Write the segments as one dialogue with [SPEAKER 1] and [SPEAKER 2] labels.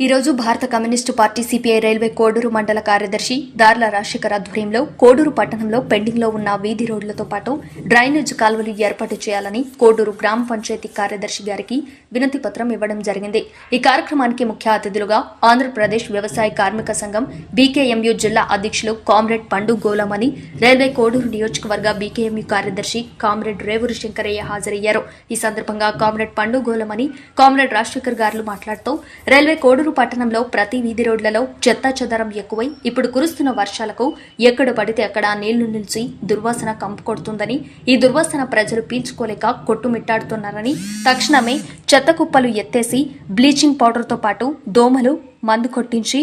[SPEAKER 1] ఈ రోజు భారత communist party CPI railway Koduru మండల కార్యదర్శి దార్ల రాజశేఖర్ ఆధ్వర్యంలో కోడూరు పట్టణంలో పెండింగ్లో ఉన్న వీధి రోడ్లతో పాటు డ్రైనేజ్ కాలువలు ఏర్పాటు చేయాలని కోడూరు గ్రామ పంచాయతీ కార్యదర్శి గారికి వినతి పత్రం ఇవ్వడం జరిగింది. ఈ కార్యక్రమానికి ముఖ్య అతిథులుగా ఆంధ్రప్రదేశ్ వ్యవసాయ కార్మిక సంఘం బీకేఎంయు జిల్లా అధ్యక్షులు కామ్రేడ్ పండు గోలమని రైల్వే కోడూరు నియోజకవర్గ బీకేఎంయు కార్యదర్శి కామ్రేడ్ రేవూరు శంకరయ్య హాజరయ్యారు. ఈ సందర్భంగా కామ్రేడ్ పండు గోలమని కామ్రేడ్ రాజశేఖర్ గారు మాట్లాడుతూ రైల్వే కోడూరు పట్టణంలో ప్రతి వీధి రోడ్లలో చెత్తా చెదరం ఎక్కువై ఇప్పుడు కురుస్తున్న వర్షాలకు ఎక్కడ పడితే అక్కడ నీళ్ళు నిలిచి దుర్వాసన కంపు కొడుతుందని ఈ దుర్వాసన ప్రజలు పీల్చుకోలేక కొట్టుమిట్టాడుతున్నారని తక్షణమే చెత్త కుప్పలు ఎత్తేసి బ్లీచింగ్ పౌడర్తో పాటు దోమలు మందు కొట్టించి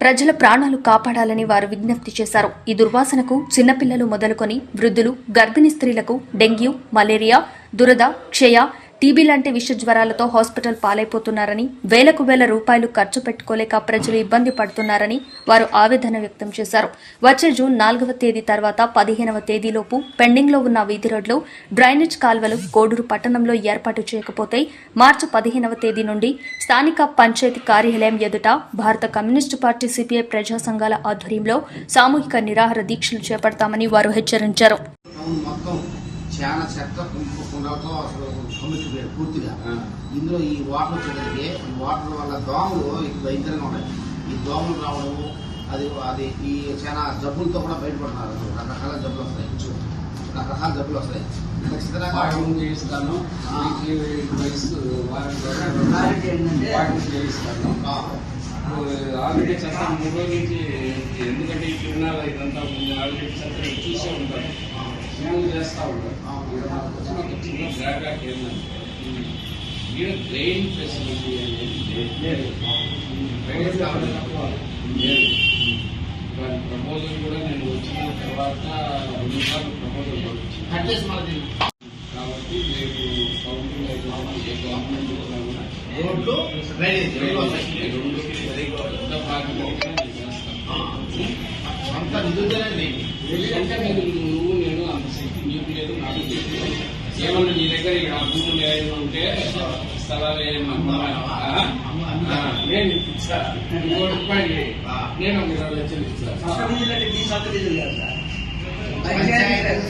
[SPEAKER 1] ప్రజల ప్రాణాలు కాపాడాలని వారు విజ్ఞప్తి చేశారు. ఈ దుర్వాసనకు చిన్నపిల్లలు మొదలుకొని వృద్ధులు గర్భిణీ స్త్రీలకు డెంగ్యూ మలేరియా దురద క్షయ టీబీ లాంటి విష జ్వరాలతో హాస్పిటల్ పాలైపోతున్నారని వేలకు వేల రూపాయలు ఖర్చు పెట్టుకోలేక ప్రజలు ఇబ్బంది పడుతున్నారని వారు ఆవేదన వ్యక్తం చేశారు. వచ్చే జూన్ నాలుగవ తేదీ తర్వాత పదిహేనవ తేదీలోపు పెండింగ్లో ఉన్న వీధి రోడ్లు డ్రైనేజ్ కాల్వలు కోడూరు పట్టణంలో ఏర్పాటు చేయకపోతే మార్చి పదిహేనవ తేదీ నుండి స్థానిక పంచాయతీ కార్యాలయం ఎదుట భారత కమ్యూనిస్టు పార్టీ సిపిఐ ప్రజా సంఘాల ఆధ్వర్యంలో సామూహిక నిరాహార దీక్షలు చేపడతామని వారు హెచ్చరించారు.
[SPEAKER 2] చాలా చెత్త కుండలతో అసలు కమ్మిట్టిపోయారు పూర్తిగా. ఇందులో ఈ వాటర్ వచ్చేసరికి ఈ వాటర్ వల్ల దోమలు ఇక్కడ భయంకరంగా ఉన్నాయి. ఈ దోమలు రావడము అది అది ఈ చాలా జబ్బులతో కూడా బయటపడుతున్నారు. రకరకాల జబ్బులు వస్తాయి. రకరకాల జబ్బులు వస్తాయి. ఖచ్చితంగా
[SPEAKER 3] చేయిస్తాను. చేయిస్తాను. ఆల్రెడీ చెత్త మూడు రోజుల నుంచి ఎందుకంటే ఈ తిరునాళ్ళ ఇదంతా ముందు ఆల్రెడీ చెత్త చూసే ఉంటారు మేము చేస్తూ ఉంటాం వచ్చిన ఒక చిన్న డ్రాబ్యాక్ ఏంటంటే డ్రైన్ ఫెసిలిటీ అనేది లేదు. దాని ప్రపోజల్ కూడా నేను వచ్చిన తర్వాత రెండు సార్లు ప్రపోజల్ కాబట్టి రేపు గవర్నమెంట్ కూడా
[SPEAKER 2] రోడ్లు డ్రైనేజ్ రెండు వస్తాయి.
[SPEAKER 3] రెండు ఏమన్నా నీ దగ్గర ఇక్కడ భూములు ఏమైనా ఉంటే స్థలాలు నేను ఇస్తా రూపాయలు. నేను ఒక ఇరవై లక్షలు ఇస్తాను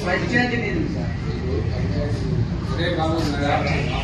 [SPEAKER 2] పంచాయతీ
[SPEAKER 3] రేపు బాబు